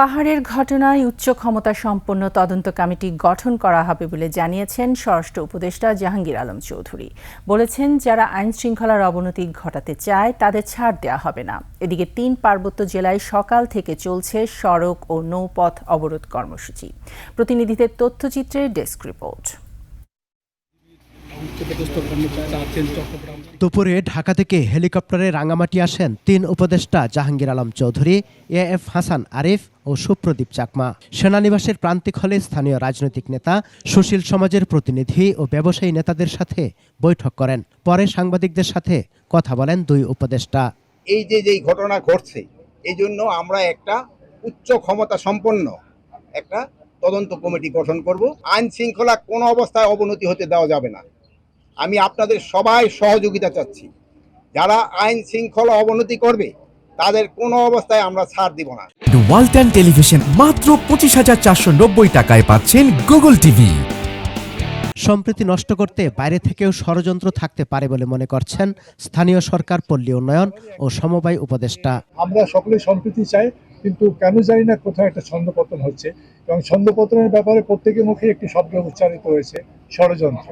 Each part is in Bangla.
পাহাড়ের ঘটনায় উচ্চ ক্ষমতা সম্পন্ন তদন্ত কমিটি গঠন করা হবে বলে জানিয়েছেন স্বরাষ্ট্র উপদেষ্টা জাহাঙ্গীর আলম চৌধুরী। বলেছেন, যারা আইন শৃঙ্খলার অবনতি ঘটাতে চায়, তাদের ছাড় দেওয়া হবে না। এদিকে তিন পার্বত্য জেলায় সকাল থেকে চলছে সড়ক ও নৌপথ অবরোধ কর্মসূচি। প্রতিনিধিদের তথ্যচিত্রের ডেস্ক রিপোর্ট। দুপুরে ঢাকা থেকে হেলিকপ্টারে রাঙামাটি আসেন তিন উপদেষ্টা জাহাঙ্গীর আলম চৌধুরী এ এফ হাসান আরিফ ও সুপ্রদীপ চাকমা। সেনানিবাসের প্রান্তিক হলে স্থানীয় রাজনৈতিক নেতা, সুশীল সমাজের প্রতিনিধি ও ব্যবসায়ী নেতাদের সাথে বৈঠক করেন। পরে সাংবাদিকদের সাথে কথা বলেন দুই উপদেষ্টা। এই যে যেই ঘটনা ঘটছে, এই জন্য আমরা একটা উচ্চ ক্ষমতা সম্পন্ন একটা তদন্ত কমিটি গঠন করব। আইন শৃঙ্খলা কোনো অবস্থায় অবনতি হতে দেওয়া যাবে না। আমি আপনাদের সবাই সহযোগিতা চাচ্ছি। যারা আইন শৃঙ্খলা অবনতি করবে তাদের কোনো অবস্থায় আমরা ছাড় দিব না। ওয়ালটন টেলিভিশন মাত্র পঁচিশ হাজার চারশো নব্বই টাকায় পাচ্ছেন গুগল টিভি সম্প্রীতি নষ্ট করতে বাইরে থেকেও ষড়যন্ত্র থাকতে পারে বলে মনে করছেন স্থানীয় সরকার পল্লী উন্নয়ন ও সমবায় উপদেষ্টা। আমরা সকলে সম্প্রীতি চাই কিন্তু কেন জানি না কোথাও একটা ছন্দপতন হচ্ছে। এবং ছন্দপতনের ব্যাপারে প্রত্যেকের মুখে একটি শব্দ উচ্চারিত হয়েছে ষড়যন্ত্র।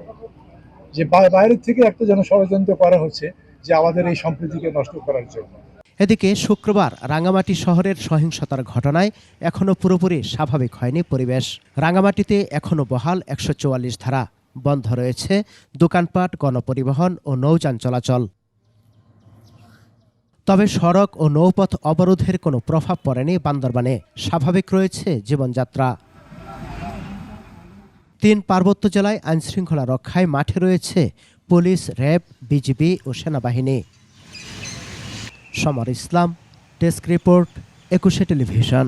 যে বাইরের থেকে একটা যেন ষড়যন্ত্র করা হচ্ছে যে আমাদের এই সম্প্রীতিকে নষ্ট করার জন্য। এদিকে শুক্রবার রাঙামাটি শহরের সহিংসতার ঘটনায় এখনও পুরোপুরি স্বাভাবিক হয়নি পরিবেশ। রাঙামাটিতে এখনও বহাল একশো চুয়াল্লিশ ধারা। বন্ধ রয়েছে দোকানপাট, গণপরিবহন ও নৌযান চলাচল। তবে সড়ক ও নৌপথ অবরোধের কোনো প্রভাব পড়েনি বান্দরবানে। স্বাভাবিক রয়েছে জীবনযাত্রা। তিন পার্বত্য জেলায় আইনশৃঙ্খলা রক্ষায় মাঠে রয়েছে পুলিশ, র্যাব, বিজিবি ও সেনাবাহিনী। Samar Islam, desk report, Ekushey television.